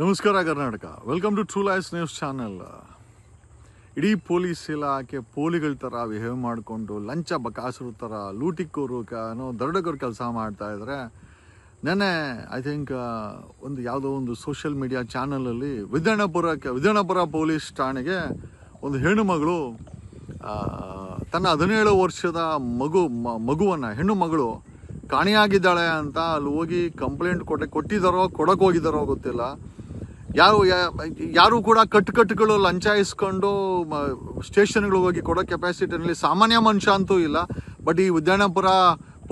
ನಮಸ್ಕಾರ Karnataka. Welcome to true life news channel ಇಡೀ police ಇಲಾಖೆ ಪೋಲಿಗಳ ಥರ ಬಿಹೇವ್ ಮಾಡಿಕೊಂಡು ಲಂಚ ಬಕಾಸರು ಥರ ಲೂಟಿಕೋರು ಕ ಏನೋ ದರೋಡೆಗೋರು ಕೆಲಸ ಮಾಡ್ತಾ ಇದ್ದಾರೆ ನೆನ್ನೆ ಐ ಥಿಂಕ್ ಒಂದು ಯಾವುದೋ ಒಂದು ಸೋಷಿಯಲ್ ಮೀಡಿಯಾ ಚಾನಲಲ್ಲಿ ವಿದ್ಯಾಣಪುರಕ್ಕೆ ವಿಧಾನಪುರ ಪೊಲೀಸ್ ಠಾಣೆಗೆ ಒಂದು ಹೆಣ್ಣು ಮಗಳು ತನ್ನ ಹದಿನೇಳು ವರ್ಷದ ಮಗು ಮಗುವನ್ನ, ಹೆಣ್ಣು ಮಗಳು ಕಾಣೆಯಾಗಿದ್ದಾಳೆ ಅಂತ ಅಲ್ಲಿ ಹೋಗಿ ಕಂಪ್ಲೇಂಟ್ ಕೊಟ್ಟೆ ಕೊಟ್ಟಿದ್ದಾರೋ ಕೊಡಕ್ಕೆ ಹೋಗಿದ್ದಾರೋ ಗೊತ್ತಿಲ್ಲ. ಯಾರು ಯಾರು ಕೂಡ ಕಟ್ಟು ಕಟ್ಟುಗಳು ಲಂಚ ಇಸ್ಕೊಂಡು ಸ್ಟೇಷನ್ಗಳಿಗೆ ಹೋಗಿ ಕೊಡೋ ಕೆಪಾಸಿಟಿನಲ್ಲಿ ಸಾಮಾನ್ಯ ಮನುಷ್ಯ ಅಂತೂ ಇಲ್ಲ. ಬಟ್ ಈ ಉದ್ಯಾನಪುರ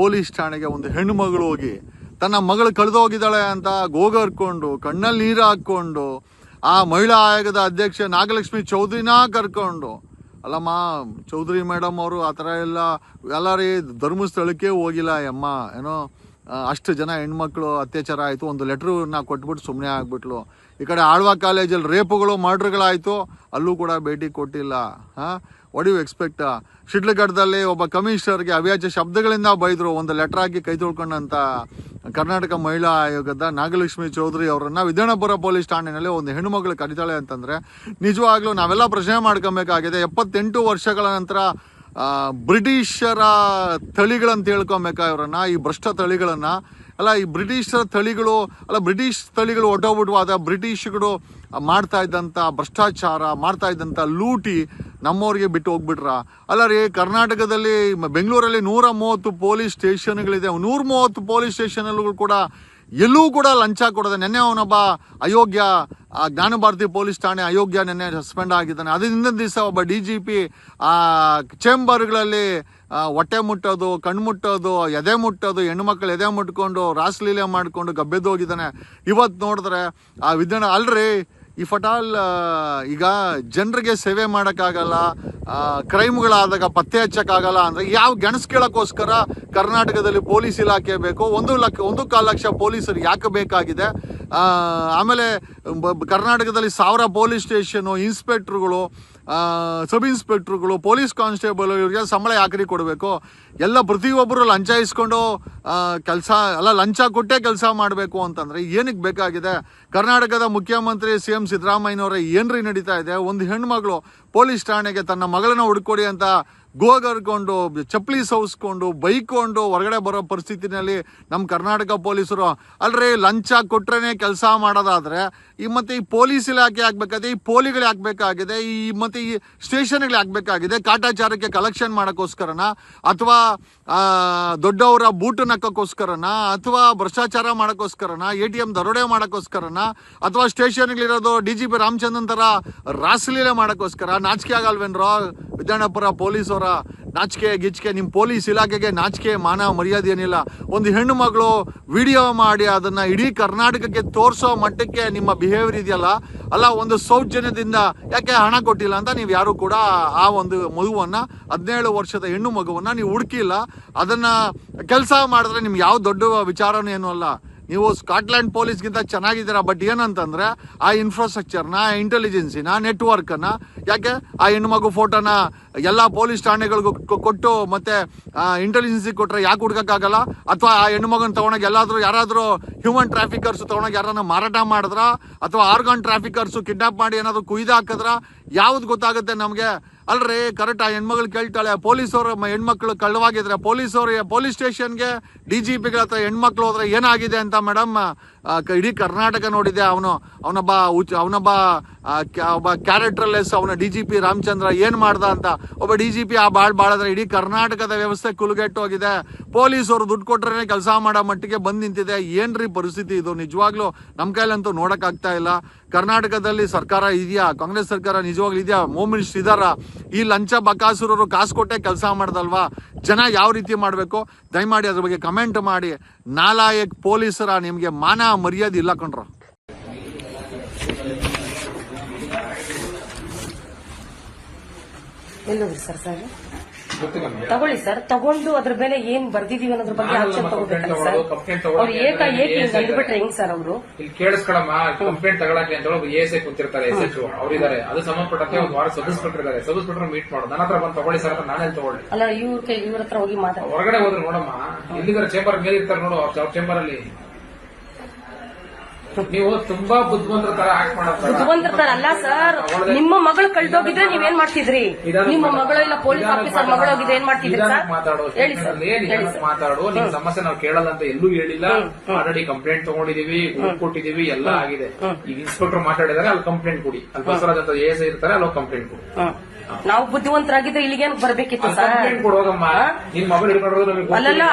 ಪೊಲೀಸ್ ಠಾಣೆಗೆ ಒಂದು ಹೆಣ್ಣು ಮಗಳು ಹೋಗಿ ತನ್ನ ಮಗಳು ಕಳೆದೋಗಿದ್ದಾಳೆ ಅಂತ ಗೋಗರ್ಕೊಂಡು, ಕಣ್ಣಲ್ಲಿ ನೀರು ಹಾಕ್ಕೊಂಡು, ಆ ಮಹಿಳಾ ಆಯೋಗದ ಅಧ್ಯಕ್ಷ ನಾಗಲಕ್ಷ್ಮಿ ಚೌಧರಿನ ಕರ್ಕೊಂಡು. ಅಲ್ಲಮ್ಮ, ಚೌಧರಿ ಮೇಡಮ್ ಅವರು ಆ ಥರ ಎಲ್ಲ ಎಲ್ಲರೀ ಧರ್ಮಸ್ಥಳಕ್ಕೆ ಹೋಗಿಲ್ಲ ಅಮ್ಮ ಏನೋ ಅಷ್ಟು ಜನ ಹೆಣ್ಮಕ್ಳು ಅತ್ಯಾಚಾರ ಆಯಿತು. ಒಂದು ಲೆಟ್ರನ್ನ ಕೊಟ್ಬಿಟ್ಟು ಸುಮ್ಮನೆ ಆಗ್ಬಿಟ್ಲು. ಈ ಕಡೆ ಆಳ್ವಾ ಕಾಲೇಜಲ್ಲಿ ರೇಪುಗಳು ಮರ್ಡ್ರ್ಗಳಾಯಿತು ಅಲ್ಲೂ ಕೂಡ ಭೇಟಿ ಕೊಟ್ಟಿಲ್ಲ. ಹಾಂ? ವಾಟ್ ಯು ಎಕ್ಸ್ಪೆಕ್ಟ್ ಶಿಡ್ಲಘಟ್ಟದಲ್ಲಿ ಒಬ್ಬ ಕಮಿಷನರ್ಗೆ ಅವ್ಯಾಜ ಶಬ್ದಗಳಿಂದ ಬೈದರು. ಒಂದು ಲೆಟ್ರ್ ಹಾಕಿ ಕೈ ತೊಳ್ಕೊಂಡಂಥ ಕರ್ನಾಟಕ ಮಹಿಳಾ ಆಯೋಗದ ನಾಗಲಕ್ಷ್ಮಿ ಚೌಧರಿ ಅವರನ್ನು ವಿಧಾನಪುರ ಪೊಲೀಸ್ ಠಾಣೆಯಲ್ಲಿ ಒಂದು ಹೆಣ್ಣುಮಗಳು ಕಡಿತಾಳೆ ಅಂತಂದರೆ, ನಿಜವಾಗ್ಲೂ ನಾವೆಲ್ಲ ಪ್ರಶ್ನೆ ಮಾಡ್ಕೊಬೇಕಾಗಿದೆ. ಎಪ್ಪತ್ತೆಂಟು ವರ್ಷಗಳ ನಂತರ ಬ್ರಿಟಿಷರ ತಳಿಗಳಂತ ಹೇಳ್ಕೊಬೇಕಾ ಇವ್ರನ್ನ ಈ ಭ್ರಷ್ಟ ತಳಿಗಳನ್ನ, ಅಲ್ಲ, ಈ ಬ್ರಿಟಿಷರ ತಳಿಗಳು, ಅಲ್ಲ, ಬ್ರಿಟಿಷ್ ತಳಿಗಳು ಹೊಟ್ಟೋಗ್ಬಿಟ್ವಾದ ಬ್ರಿಟಿಷ್ಗಳು ಮಾಡ್ತಾ ಇದ್ದಂಥ ಭ್ರಷ್ಟಾಚಾರ, ಮಾಡ್ತಾ ಇದ್ದಂಥ ಲೂಟಿ ನಮ್ಮವ್ರಿಗೆ ಬಿಟ್ಟು ಹೋಗ್ಬಿಟ್ರ. ಅಲ್ಲ ರೀ, ಕರ್ನಾಟಕದಲ್ಲಿ, ಬೆಂಗಳೂರಲ್ಲಿ ನೂರ ಮೂವತ್ತು ಪೊಲೀಸ್ ಸ್ಟೇಷನ್ಗಳಿದೆ. ನೂರ ಮೂವತ್ತು ಪೊಲೀಸ್ ಸ್ಟೇಷನ್ಗಳು ಕೂಡ ಎಲ್ಲೂ ಕೂಡ ಲಂಚ ಕೊಡದೆ ನಿನ್ನೆ ಅವನೊಬ್ಬ ಅಯೋಗ್ಯ ಜ್ಞಾನಭಾರತಿ ಜ್ಞಾನ ಭಾರತಿ ಪೊಲೀಸ್ ಠಾಣೆ ಅಯೋಗ್ಯ ನೆನ್ನೆ ಸಸ್ಪೆಂಡ್ ಆಗಿದ್ದಾನೆ. ಅದರಿಂದ ದಿವಸ ಒಬ್ಬ ಡಿ ಜಿ ಪಿ ಆ ಚೇಂಬರ್ಗಳಲ್ಲಿ ಹೊಟ್ಟೆ ಮುಟ್ಟೋದು, ಕಣ್ಣು ಮುಟ್ಟೋದು, ಎದೆ ಮುಟ್ಟೋದು ಹೆಣ್ಮಕ್ಳು ಎದೆ ಮುಟ್ಕೊಂಡು ರಾಸಲೀಲೆ ಮಾಡಿಕೊಂಡು ಗಬ್ಬೆದ್ದೋಗಿದ್ದಾನೆ. ಇವತ್ತು ನೋಡಿದ್ರೆ ಆ ವಿಧಾನ ಅಲ್ರಿ ಈ ಅಟ್ ಆಲ್ ಈಗ ಜನರಿಗೆ ಸೇವೆ ಮಾಡೋಕ್ಕಾಗಲ್ಲ ಕ್ರೈಮ್ಗಳಾದಾಗ ಪತ್ತೆ ಹಚ್ಚೋಕ್ಕಾಗಲ್ಲ ಅಂದರೆ ಯಾವ ಗೆಣಸು ಕೇಳೋಕ್ಕೋಸ್ಕರ ಕರ್ನಾಟಕದಲ್ಲಿ ಪೊಲೀಸ್ ಇಲಾಖೆ ಬೇಕು? ಒಂದು ಲಕ್ಷ, ಒಂದು ಕಾಲು ಲಕ್ಷ ಪೊಲೀಸರು ಯಾಕೆ ಬೇಕಾಗಿದೆ? ಆಮೇಲೆ ಕರ್ನಾಟಕದಲ್ಲಿ ಸಾವಿರ ಪೊಲೀಸ್ ಸ್ಟೇಷನು, ಇನ್ಸ್ಪೆಕ್ಟ್ರುಗಳು ಸಬ್ ಇನ್ಸ್ಪೆಕ್ಟ್ರುಗಳು, ಪೊಲೀಸ್ ಕಾನ್ಸ್ಟೇಬಲ್ ಇವರಿಗೆ ಸಂಬಳ ಯಾಕ್ರಿ ಕೊಡಬೇಕು? ಎಲ್ಲ ಪ್ರತಿಯೊಬ್ಬರು ಲಂಚ ಇಸ್ಕೊಂಡು ಕೆಲಸ, ಅಲ್ಲ, ಲಂಚ ಕೊಟ್ಟೇ ಕೆಲಸ ಮಾಡಬೇಕು ಅಂತಂದರೆ ಏನಕ್ಕೆ ಬೇಕಾಗಿದೆ? ಕರ್ನಾಟಕದ ಮುಖ್ಯಮಂತ್ರಿ ಸಿ ಎಂ ಸಿದ್ದರಾಮಯ್ಯನವರ ಏನ್ರಿ ನಡೀತಾ ಇದೆ? ಒಂದು ಹೆಣ್ಮಗಳು ಪೊಲೀಸ್ ಠಾಣೆಗೆ ತನ್ನ ಮಗಳನ್ನ ಹುಡ್ಕೊಡಿ ಅಂತ ಗೋಗರ್ಕೊಂಡು, ಚಪ್ಪಲಿ ಸೌಸ್ಕೊಂಡು, ಬೈಕೊಂಡು ಹೊರಗಡೆ ಬರೋ ಪರಿಸ್ಥಿತಿನಲ್ಲಿ ನಮ್ಮ ಕರ್ನಾಟಕ ಪೊಲೀಸರು ಅಲ್ರಿ ಲಂಚ ಕೊಟ್ರೇ ಕೆಲಸ ಮಾಡೋದಾದರೆ, ಈ ಮತ್ತು ಈ ಪೊಲೀಸ್ ಇಲಾಖೆ ಆಗಬೇಕಾಗಿದೆ ಈ ಪೋಲಿಗಳು ಆಗಬೇಕಾಗಿದೆ, ಈ ಮತ್ತು ಈ ಸ್ಟೇಷನ್ಗಳು ಆಗಬೇಕಾಗಿದೆ, ಕಾಟಾಚಾರಕ್ಕೆ ಕಲೆಕ್ಷನ್ ಮಾಡೋಕ್ಕೋಸ್ಕರನ, ಅಥವಾ ದೊಡ್ಡವರ ಬೂಟು ನಕ್ಕೋಸ್ಕರನ ಅಥವಾ ಭ್ರಷ್ಟಾಚಾರ ಮಾಡೋಕ್ಕೋಸ್ಕರನ, ಎ ಟಿ ಎಂ ದರೋಡೆ ಮಾಡೋಕ್ಕೋಸ್ಕರನ, ಅಥವಾ ಸ್ಟೇಷನ್ಗಳಿರೋದು ಡಿ ಜಿ ಪಿ ರಾಮಚಂದ್ರನ್ ಥರ ರಾಸಲೀಲೆ ಮಾಡೋಕ್ಕೋಸ್ಕರ, ನಾಚಿಕೆ ಆಗಲ್ವೇನ್ರೋ ವಿಧಾನಪುರ ಪೊಲೀಸ್ ಅವರ ನಾಚಿಕೆ ಗಿಚ್ಕೆ ನಿಮ್ಮ ಪೊಲೀಸ್ ಇಲಾಖೆಗೆ ನಾಚಿಕೆ, ಮಾನ ಮರ್ಯಾದೆ ಏನಿಲ್ಲ. ಒಂದು ಹೆಣ್ಣು ಮಗಳು ವಿಡಿಯೋ ಮಾಡಿ ಅದನ್ನು ಇಡೀ ಕರ್ನಾಟಕಕ್ಕೆ ತೋರಿಸೋ ಮಟ್ಟಕ್ಕೆ ನಿಮ್ಮ ಬಿಹೇವಿಯರ್ ಇದೆಯಲ್ಲ, ಅಲ್ಲ, ಒಂದು ಸೌಜನ್ಯದಿಂದ ಯಾಕೆ ಹಣ ಕೊಟ್ಟಿಲ್ಲ ಅಂತ ನೀವು ಯಾರು ಕೂಡ ಆ ಒಂದು ಮಗುವನ್ನು, ಹದಿನೇಳು ವರ್ಷದ ಹೆಣ್ಣು ಮಗುವನ್ನು ನೀವು ಹುಡುಕಿಲ್ಲ. ಅದನ್ನು ಕೆಲಸ ಮಾಡಿದ್ರೆ ನಿಮ್ಗೆ ಯಾವ ದೊಡ್ಡ ವಿಚಾರನೂ ಏನೂ ಅಲ್ಲ. ನೀವು ಸ್ಕಾಟ್ಲ್ಯಾಂಡ್ ಪೊಲೀಸ್ಗಿಂತ ಚೆನ್ನಾಗಿದ್ದೀರಾ? ಬಟ್ ಏನಂತಂದ್ರೆ, ಆ ಇನ್ಫ್ರಾಸ್ಟ್ರಕ್ಚರ್ನ ಇಂಟೆಲಿಜೆನ್ಸಿನ ನೆಟ್ವರ್ಕನ್ನು ಯಾಕೆ? ಆ ಹೆಣ್ಮಗು ಫೋಟೋನ ಎಲ್ಲ ಪೊಲೀಸ್ ಠಾಣೆಗಳಿಗೂ ಕೊಟ್ಟು ಮತ್ತೆ ಇಂಟೆಲಿಜೆನ್ಸಿ ಕೊಟ್ಟರೆ ಯಾಕೆ ಹುಡ್ಕೋಕ್ಕಾಗಲ್ಲ? ಅಥವಾ ಆ ಹೆಣ್ಮಗನ ತೊಗೊಂಡಾಗ ಎಲ್ಲಾದರೂ, ಯಾರಾದರೂ ಹ್ಯೂಮನ್ ಟ್ರಾಫಿಕರ್ಸ್ ತೊಗೊಂಡಾಗ ಯಾರನ್ನ ಮಾರಾಟ ಮಾಡಿದ್ರ? ಅಥವಾ ಆರ್ಗನ್ ಟ್ರಾಫಿಕರ್ಸು ಕಿಡ್ನಾಪ್ ಮಾಡಿ ಏನಾದರೂ ಕುಯ್ದು ಹಾಕಿದ್ರ? ಯಾವ್ದು ಗೊತ್ತಾಗುತ್ತೆ ನಮಗೆ? ಅಲ್ರಿ ಕರೆಕ್ಟ್ ಆ ಹೆಣ್ಮಗಳು ಕೇಳ್ತಾಳೆ, ಪೊಲೀಸವರು ಹೆಣ್ಮಕ್ಳು ಕಳ್ಳವಾಗಿದ್ರೆ ಪೊಲೀಸರು ಪೊಲೀಸ್ ಸ್ಟೇಷನ್ಗೆ ಡಿ ಜಿ ಪಿಗಳ ಹತ್ರ ಹೆಣ್ಮಕ್ಳು ಹೋದ್ರೆ ಏನಾಗಿದೆ ಅಂತ ಮೇಡಮ್ ಇಡೀ ಕರ್ನಾಟಕ ನೋಡಿದೆ, ಅವನು, ಅವನೊಬ್ಬ ಉಚ್ ಅವನೊಬ್ಬ ಒಬ್ಬ ಕ್ಯಾರೆಕ್ಟರ್ಲೆಸ್ ಅವನ ಡಿ ಜಿ ಪಿ ರಾಮಚಂದ್ರ ಏನು ಮಾಡ್ದ ಅಂತ. ಒಬ್ಬ ಡಿ ಜಿ ಪಿ ಆ ಬಾಳ್ ಬಾಳದ್ರೆ ಇಡೀ ಕರ್ನಾಟಕದ ವ್ಯವಸ್ಥೆ ಕುಲುಗೆಟ್ಟೋಗಿದೆ ಪೊಲೀಸರು ದುಡ್ಡು ಕೊಟ್ರೆ ಕೆಲಸ ಮಾಡೋ ಮಟ್ಟಿಗೆ ಬಂದು ನಿಂತಿದೆ. ಏನ್ರಿ ಪರಿಸ್ಥಿತಿ ಇದು? ನಿಜವಾಗ್ಲೂ ನಮ್ಮ ಕೈಲಂತೂ ನೋಡಕ್ ಆಗ್ತಾ ಇಲ್ಲ. ಕರ್ನಾಟಕದಲ್ಲಿ ಸರ್ಕಾರ ಇದೆಯಾ? ಕಾಂಗ್ರೆಸ್ ಸರ್ಕಾರ ನಿಜವಾಗ್ಲೂ ಇದೆಯಾ? ಹೋಮ್ ಮಿನಿಸ್ಟರ್ ಇದಾರ? ಈ ಲಂಚ ಬಕಾಸುರರು ಕಾಸು ಕೊಟ್ಟೆ ಕೆಲಸ ಮಾಡ್ದಲ್ವಾ? ಜನ ಯಾವ ರೀತಿ ಮಾಡಬೇಕು? ದಯಮಾಡಿ ಅದ್ರ ಬಗ್ಗೆ ಕಮೆಂಟ್ ಮಾಡಿ. ನಾಲಾಯಕ್ ಪೊಲೀಸರ ನಿಮಗೆ ಮಾನ ಮರ್ಯಾದೆ ಇಲ್ಲ ಕಣ್ರ. ಎಲ್ಲೋದ್ರಿ ಸರ್ ಸರ್. ತಗೊಳ್ಳಿ ಸರ್. ತಗೊಂಡು ಅದ್ರ ಮೇಲೆ ಏನ್ ಬರ್ದಿದೀವಿ ಅನ್ನೋದ್ರ ಬಗ್ಗೆ ಆಕ್ಷನ್ ತಗೋಬೇಕಲ್ಲ ಸರ್? ಅವ್ರು ಏಕ ಏಕ ಹಿಂಗ್ ಅಂದ್ಬಿಟ್ರೆ ಹೆಂಗ್ ಸರ್ ಅವರು? ಇಲ್ಲಿ ಕೇಳಿಸ್ಕೊಳಮ್ಮ ಕಂಪ್ಲೇಂಟ್ ತಗೊಳಕ್ಕೆ ಅಂತ ಹೇಳಿ ಎಸ್ ಐ ಕೂತಿರ್ತಾರೆ ಎಸ್ ಎಚ್ ಅವರಿದ್ದಾರೆ ಅದು ಸಂಬಂಧಪಟ್ಟಂತೆ ಒಂದು ವಾರ ಸಬ್ ಇನ್ಸ್ಪೆಕ್ಟರ್ ಇದ್ದಾರೆ ಸಬ್ ಇನ್ಸ್ಪೆಕ್ಟರ್ ಮೀಟ್ ಮಾಡೋದು. ನನ್ನ ಹತ್ರ ಬಂದು ತಗೊಳ್ಳಿ ಸರ್ ಅಂತ ನಾನೇ ತಗೊಳ್ಳಿ. ಅಲ್ಲ ಇವ್ರ ಇವ್ರ ಹತ್ರ ಹೋಗಿ ಮಾತಾಡ ಹೊರಗಡೆ ಹೋದ್ರೆ ನೋಡಮ್ಮ. ಎಲ್ಲಿದ್ದಾರೆ ಚೇಂಬರ್ ಮೇಲೆ ಇರ್ತಾರೆ ನೋಡು ಅವ್ರ ಚೇಂಬರ್ ಅಲ್ಲಿ. ನೀವು ತುಂಬಾ ಬುದ್ಧಿವಂತರ ತರ ಆಕ್ಟ್ ಬುದ್ಧಿವಂತರ ತರ ಅಲ್ಲ ಸರ್ ನಿಮ್ಮ ಮಗಳು ಕಳ್ದೋಗಿದ್ರೆ ನೀವೇನ್ ಮಾಡ್ತಿದ್ರಿ? ನಿಮ್ಮ ಮಗಳು ಇಲ್ಲ ಪೊಲೀಸ್ ಆಫೀಸರ್ ಮಗಳೋಗಿದ್ರೆ ಏನ್ ಮಾಡ್ತಿದ್ರಿ ಸರ್ ಮಾತಾಡೋ ಹೇಳಿ ಸರ್ ಮಾತಾಡು ನಿಮ್ ಸಮಸ್ಯೆ ನಾವು ಕೇಳಲ್ಲ ಅಂತ ಎಲ್ಲೂ ಹೇಳಿಲ್ಲ. ಆಲ್ರೆಡಿ ಕಂಪ್ಲೇಂಟ್ ತಗೊಂಡಿದೀವಿ ಕೊಟ್ಟಿದೀವಿ ಎಲ್ಲ ಆಗಿದೆ. ಈಗ ಇನ್ಸ್ಪೆಕ್ಟರ್ ಮಾತಾಡಿದಾರೆ ಅಲ್ಲಿ ಕಂಪ್ಲೇಂಟ್ ಕೊಡಿ. ಅಲ್ಲಿ ಬಸವರಾಜ್ ಅಂತ ಎಸ್ ಇರ್ತಾರೆ ಅಲ್ಲಿ ಕಂಪ್ಲೇಂಟ್ ಕೊಡಿ. ನಾವು ಬುದ್ಧಿವಂತರಾಗಿದ್ರೆ ಇಲ್ಲಿಗೇನು ಬರ್ಬೇಕಿತ್ತು ಬರಬೇಕಿತ್ತು ಸರ್? ಅಲ್ಲಲ್ಲ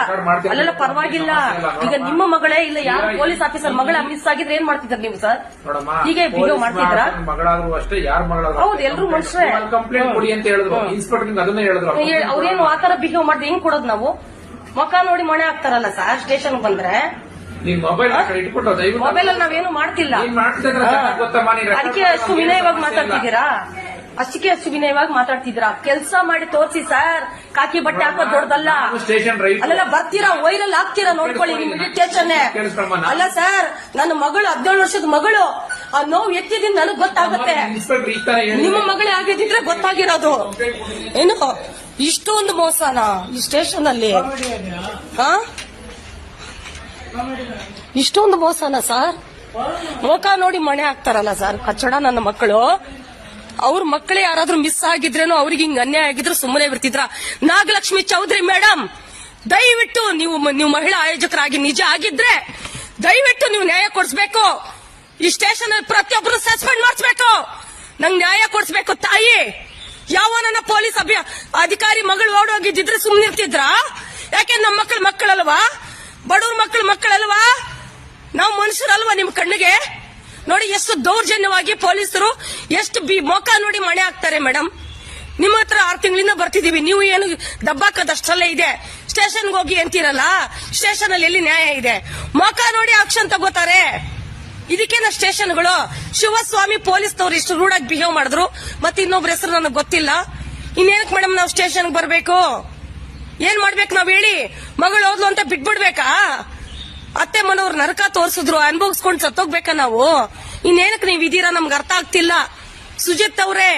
ಅಲ್ಲಲ್ಲ ಪರವಾಗಿಲ್ಲ. ಈಗ ನಿಮ್ಮ ಮಗಳೇ ಇಲ್ಲ ಯಾರು ಪೊಲೀಸ್ ಆಫೀಸರ್ ಮಗಳ ಮಿಸ್ ಆಗಿದ್ರೆ ಏನ್ ಮಾಡ್ತಿದ್ರ ನೀವು ಸರ್? ಹೀಗೆ ವಿಡಿಯೋ ಮಾಡ್ತಿದ್ರ? ಮಗಳಾದ್ರೂ ಅಷ್ಟೇ ಯಾರ ಮಗಳಾದ್ರೂ ಹೌದು, ಎಲ್ರೂ ಮನುಷ್ಯರೇ. ಕಂಪ್ಲೇಂಟ್ ಕೊಡಿ ಅಂತ ಹೇಳಿದ್ರು. ಇನ್ಸ್ಪೆಕ್ಟರ್ ಅದನ್ನೇ ಹೇಳಿದ್ರು. ಅವ್ರೇನು ಆತರ ಬಿಹೇವ್ ಮಾಡಿದ್ರೆ ಹೆಂಗ್ ಕೊಡೋದು ನಾವು? ಮಕ್ಕ ನೋಡಿ ಮಣೆ ಹಾಕ್ತಾರಲ್ಲ ಸರ್ ಸ್ಟೇಷನ್ ಬಂದ್ರೆ? ನಿನ್ ಮೊಬೈಲ್ ಇಟ್ಬಿಟ್ಟು ದಯವಿಟ್ಟು ಮೊಬೈಲ್ ಅಲ್ಲಿ ನಾವೇನು ಮಾಡ್ತಿಲ್ಲ. ಅದಕ್ಕೆ ಅಷ್ಟು ವಿನಯವಾಗಿ ಮಾತಾಡ್ತಿದ್ದೀರಾ? ಅಷ್ಟಕ್ಕೆ ಅಷ್ಟು ವಿನಯವಾಗಿ ಮಾತಾಡ್ತಿದ್ರ ಕೆಲಸ ಮಾಡಿ ತೋರಿಸಿ ಸರ್. ಕಾಕಿ ಬಟ್ಟೆ ಹಾಕೋದ್ ದೊಡ್ಡದಲ್ಲ. ಸ್ಟೇಷನ್ ಅಲ್ಲೆಲ್ಲ ಬರ್ತೀರಾ? ವೈರಲ್ ಹಾಕ್ತೀರಾ ನೋಡ್ಕೊಳ್ಳಿ ನಿಮ್ ಇರಿಟೇಷನ್ ಅಲ್ಲ ಸರ್ ನನ್ನ ಮಗಳು ಹದಿನೇಳು ವರ್ಷದ ಮಗಳು ಆ ನೋವು ಎತ್ತಿದಿಂದ ನನಗ್ ಗೊತ್ತಾಗುತ್ತೆ. ನಿಮ್ಮ ಮಗಳೇ ಆಗಿದ್ರೆ ಗೊತ್ತಾಗಿರೋದು. ಏನು? ಇಷ್ಟೊಂದು ಮೋಸನಾ ಈ ಸ್ಟೇಷನ್ ಅಲ್ಲಿ? ಇಷ್ಟೊಂದು ಮೋಸನಾ ಸರ್? ಮುಖ ನೋಡಿ ಮಣೆ ಹಾಕ್ತಾರಲ್ಲ ಸರ್. ಕಚ್ಚಡ ನನ್ನ ಮಕ್ಕಳು. ಅವ್ರ ಮಕ್ಕಳೇ ಯಾರಾದ್ರೂ ಮಿಸ್ ಆಗಿದ್ರೇನೋ ಅವ್ರಿಗೆ ಹಿಂಗ್ ಅನ್ಯಾಯ ಆಗಿದ್ರು ಸುಮ್ಮನೆ ಬರ್ತಿದ್ರ ನಾಗಲಕ್ಷ್ಮಿ ಚೌಧರಿ ಮೇಡಮ್ ದಯವಿಟ್ಟು ನೀವು ನೀವು ಮಹಿಳಾ ಆಯೋಜಕರಾಗಿ ನಿಜ ಆಗಿದ್ರೆ ದಯವಿಟ್ಟು ನೀವು ನ್ಯಾಯ ಕೊಡಿಸ್ಬೇಕು. ಈ ಸ್ಟೇಷನ್ ಪ್ರತಿಯೊಬ್ಬರು ಸಸ್ಪೆಂಡ್ ಮಾಡಿಸ್ಬೇಕು. ನಂಗೆ ನ್ಯಾಯ ಕೊಡಿಸ್ಬೇಕು ತಾಯಿ. ಯಾವ ನನ್ನ ಪೊಲೀಸ್ ಅಭ್ಯ ಅಧಿಕಾರಿ ಮಗಳು ಓಡೋಗಿದ್ದಿದ್ರೆ ಸುಮ್ಮನೆ ಇರ್ತಿದ್ರಾ? ಯಾಕೆ ನಮ್ಮ ಮಕ್ಕಳ ಮಕ್ಕಳಲ್ವಾ? ಬಡವ್ರ ಮಕ್ಕಳ ಮಕ್ಕಳಲ್ವಾ? ನಾವು ಮನುಷ್ಯರಲ್ವಾ ನಿಮ್ ಕಣ್ಣಿಗೆ? ನೋಡಿ ಎಷ್ಟು ದೌರ್ಜನ್ಯವಾಗಿ ಪೊಲೀಸರು ಎಷ್ಟು ಬಿ ಮೊಕ ನೋಡಿ ಮಣೆ ಹಾಕ್ತಾರೆ ಮೇಡಮ್ ನಿಮ್ಮ ಹತ್ರ ಆರು ತಿಂಗಳಿಂದ ಬರ್ತಿದೀವಿ ನೀವು ಏನು ದಬ್ಬಾಕದಷ್ಟಲ್ಲೇ ಇದೆ. ಸ್ಟೇಷನ್ಗೆ ಹೋಗಿ ಅಂತೀರಲ್ಲ? ಸ್ಟೇಷನ್ ಅಲ್ಲಿ ಎಲ್ಲಿ ನ್ಯಾಯ ಇದೆ? ಮೊಕ ನೋಡಿ ಆಕ್ಷನ್ ತಗೋತಾರೆ. ಇದಕ್ಕೇನ ಸ್ಟೇಷನ್ಗಳು? ಶಿವಸ್ವಾಮಿ ಪೊಲೀಸ್ನವ್ರು ಇಷ್ಟು ರೂಢಾಗಿ ಬಿಹೇವ್ ಮಾಡಿದ್ರು. ಮತ್ತೆ ಇನ್ನೊಬ್ರ ಹೆಸರು ನನಗೆ ಗೊತ್ತಿಲ್ಲ. ಇನ್ನೇನಕ್ಕೆ ಮೇಡಮ್ ನಾವು ಸ್ಟೇಷನ್ಗೆ ಬರಬೇಕು? ಏನ್ ಮಾಡ್ಬೇಕು ನಾವ್ ಹೇಳಿ? ಮಗಳು ಹೋದ್ಲು ಅಂತ ಬಿಟ್ಬಿಡ್ಬೇಕಾ? ಅತ್ತೆ ಮನವ್ರ ನರಕ ತೋರ್ಸಿದ್ರು, ಅನ್ಭವಿಸ್ಕೊಂಡ್ ಸತ್ತೋಗ್ಬೇಕಾ ನಾವು? ಇನ್ನೇನಕ್ ನೀವ್ ಇದೀರಾ? ನಮ್ಗೆ ಅರ್ಥ ಆಗ್ತಿಲ್ಲ. ಸುಜಿತ್ ಅವ್ರೆ,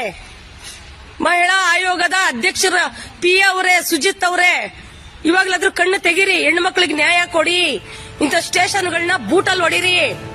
ಮಹಿಳಾ ಆಯೋಗದ ಅಧ್ಯಕ್ಷರ ಪಿ ಅವರೇ, ಸುಜಿತ್ ಅವರೇ, ಇವಾಗ್ಲಾದ್ರೂ ಕಣ್ಣು ತೆಗೀರಿ ಹೆಣ್ಮಕ್ಳಿಗೆ ನ್ಯಾಯ ಕೊಡಿ, ಇಂಥ ಸ್ಟೇಷನ್ಗಳನ್ನ ಬೂಟಲ್ ಹೊಡೀರಿ.